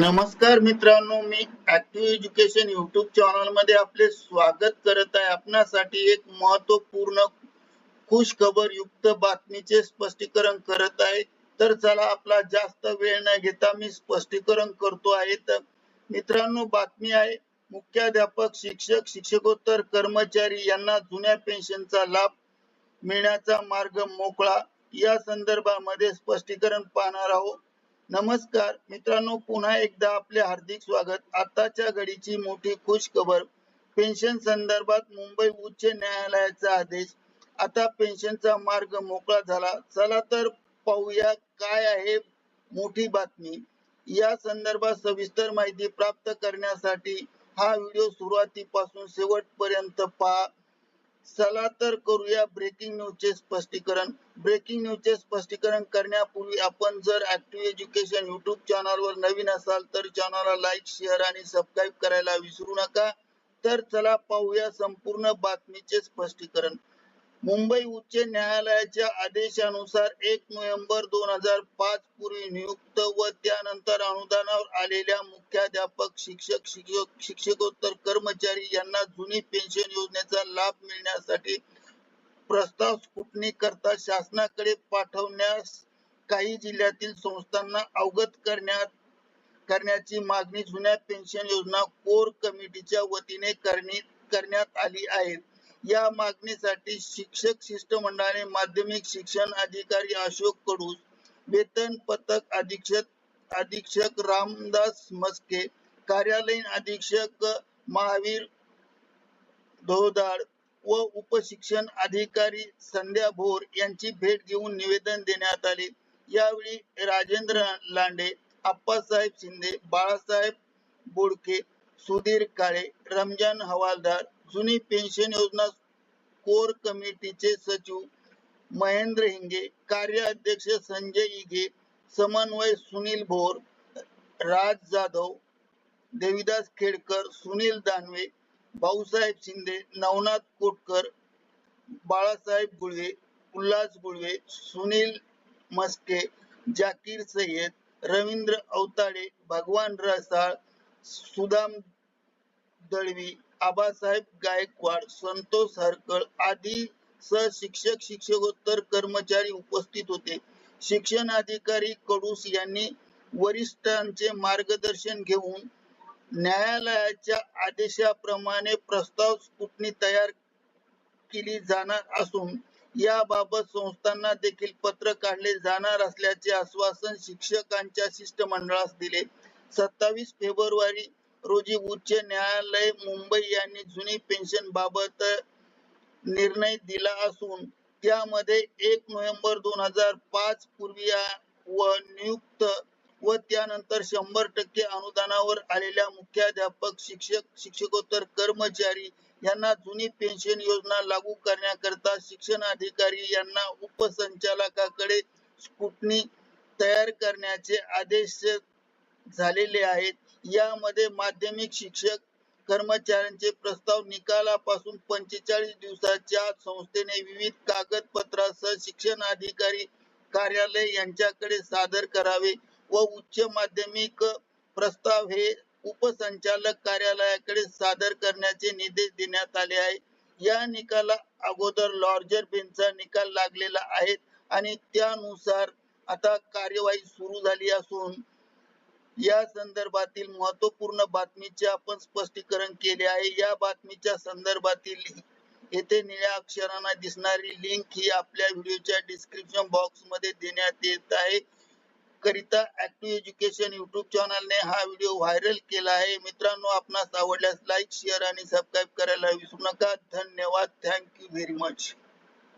नमस्कार मित्रांनो मी ऍक्टिव्ह एज्युकेशन युट्यूब चॅनलमध्ये आपले स्वागत करत आहे. आपणासाठी एक महत्त्वपूर्ण खुश खबर युक्त बातमीचे स्पष्टीकरण करत आहे. तर चला आपला जास्त वेळ न घेता मी स्पष्टीकरण करतो आहे. तर मित्रांनो बातमी आहे. मुख्याध्यापक शिक्षक शिक्षकोत्तर कर्मचारी यांना जुन्या पेन्शनचा लाभ मिळण्याचा मार्ग मोकळा. या संदर्भामध्ये स्पष्टीकरण पाहणार आहोत. नमस्कार. मित्रांनो पुन्हा एकदा आपले हार्दिक स्वागत. आताच्या घडीची मोठी खुश खबर पेन्शन संदर्भात मुंबई उच्च न्यायालयाचा आदेश. आता पेन्शनचा मार्ग मोकळा झाला. चला तर पाहूया काय आहे मोठी बातमी. या संदर्भात सविस्तर माहिती प्राप्त करण्यासाठी हा व्हिडिओ सुरुवातीपासून शेवटपर्यंत पहा. चला तर करूया ब्रेकिंग न्यूजचे स्पष्टीकरण. ब्रेकिंग न्यूजचे स्पष्टीकरण करण्यापूर्वी आपण जर ऍक्टिव्ह एज्युकेशन युट्यूब चॅनलवर नवीन असाल तर चॅनलला लाईक शेअर आणि सबस्क्राईब करायला विसरू नका. तर चला पाहूया संपूर्ण बातमीचे स्पष्टीकरण. मुंबई उच्च न्यायालयाच्या आदेशानुसार एक नोव्हेंबर दोन हजार पाच पूर्वी नियुक्त व त्यानंतर अनुदानावर आलेल्या मुख्याध्यापक शिक्षक शिक्षक शिक्षकोत्तर कर्मचारी यांना जुनी पेन्शन योजनेचा लाभ मिळण्यासाठी प्रस्ताव स्फुटणी करता शासनाकडे पाठवण्यास काही जिल्ह्यातील संस्थांना अवगत करण्यात करण्याची मागणी जुन्या पेन्शन योजना कोर कमिटीच्या वतीने करण्यात आली आहे. या मागणीसाठी शिक्षक शिष्टमंडळाने माध्यमिक शिक्षण अधिकारी अशोक कडूस वेतन पथक अधीक्षक अधीक्षक रामदास मस्के कार्यालयीन अधीक्षक महावीर धोदाड व उपशिक्षण अधिकारी संध्या भोर यांची भेट घेऊन निवेदन देण्यात आले. यावेळी राजेंद्र लांडे आप्पासाहेब शिंदे बाळासाहेब बोडके सुधीर काळे रमजान हवालदार जुनी पेन्शन योजना कोर कमिटीचे सचिव महेंद्र हिंगे कार्य अध्यक्ष संजय इगे समन्वय सुनील भोर राज जाधव देविदास खेडकर सुनील दानवे भाऊसाहेब शिंदे नवनाथ कोटकर बाळासाहेब गुळवे उल्हास गुळवे सुनील मस्के जाकीर सय्यद रवींद्र अवताडे भगवान रसाळ सुदाम दळवी आबासाहेब गायकवाड संतोष हरकळ आदी सहशिक्षक शिक्षकोत्तर कर्मचारी उपस्थित होते. शिक्षण अधिकारी कडूस यांनी वरिष्ठांचे मार्गदर्शन घेऊन न्यायालयाच्या आदेशाप्रमाणे प्रस्ताव स्फुटणी तयार केली जाणार असून याबाबत संस्थांना देखील पत्र काढले जाणार असल्याचे आश्वासन शिक्षकांच्या शिष्टमंडळास दिले. सत्तावीस फेब्रुवारी रोजी उच्च न्यायालय मुंबई यांनी जुनी पेन्शन बाबत निर्णय दिला असून त्यामध्ये एक नोव्हेंबर दोन हजार पाच पूर्वी व नियुक्त व त्यानंतर शंभर टक्के अनुदानावर आलेल्या मुख्याध्यापक शिक्षक शिक्षकोत्तर कर्मचारी यांना जुनी पेन्शन योजना लागू करण्याकरता शिक्षण अधिकारी यांना उपसंचालकाकडे स्कुटनी तयार करण्याचे आदेश झालेले आहेत. यामध्ये माध्यमिक शिक्षक कर्मचाऱ्यांचे प्रस्ताव निकालापासून पंचेचाळीस दिवसाच्या संस्थेने विविध कागदपत्रासह शिक्षण अधिकारी कार्यालय यांच्याकडे सादर करावे व उच्च माध्यमिक प्रस्ताव हे उपसंचालक कार्यालयाकडे सादर करण्याचे निर्देश देण्यात आले आहे. या निकाला अगोदर लॉर्जर बेंचचा निकाल लागलेला आहे आणि त्यानुसार आता कार्यवाही सुरू झाली असून या संदर्भातील महत्त्वपूर्ण बातमीचे आपण स्पष्टीकरण केले आहे. या बातमीच्या संदर्भातील येथे निळ्या अक्षरांना दिसणारी लिंक ही आपल्या व्हिडिओच्या डिस्क्रिप्शन बॉक्समध्ये देण्यात येत आहे. करिता ऍक्टिव्ह एज्युकेशन युट्यूब चॅनलने हा व्हिडिओ व्हायरल केला आहे. मित्रांनो आपणास आवडल्यास लाईक शेअर आणि सबस्क्राईब करायला विसरू नका. धन्यवाद. Thank you very much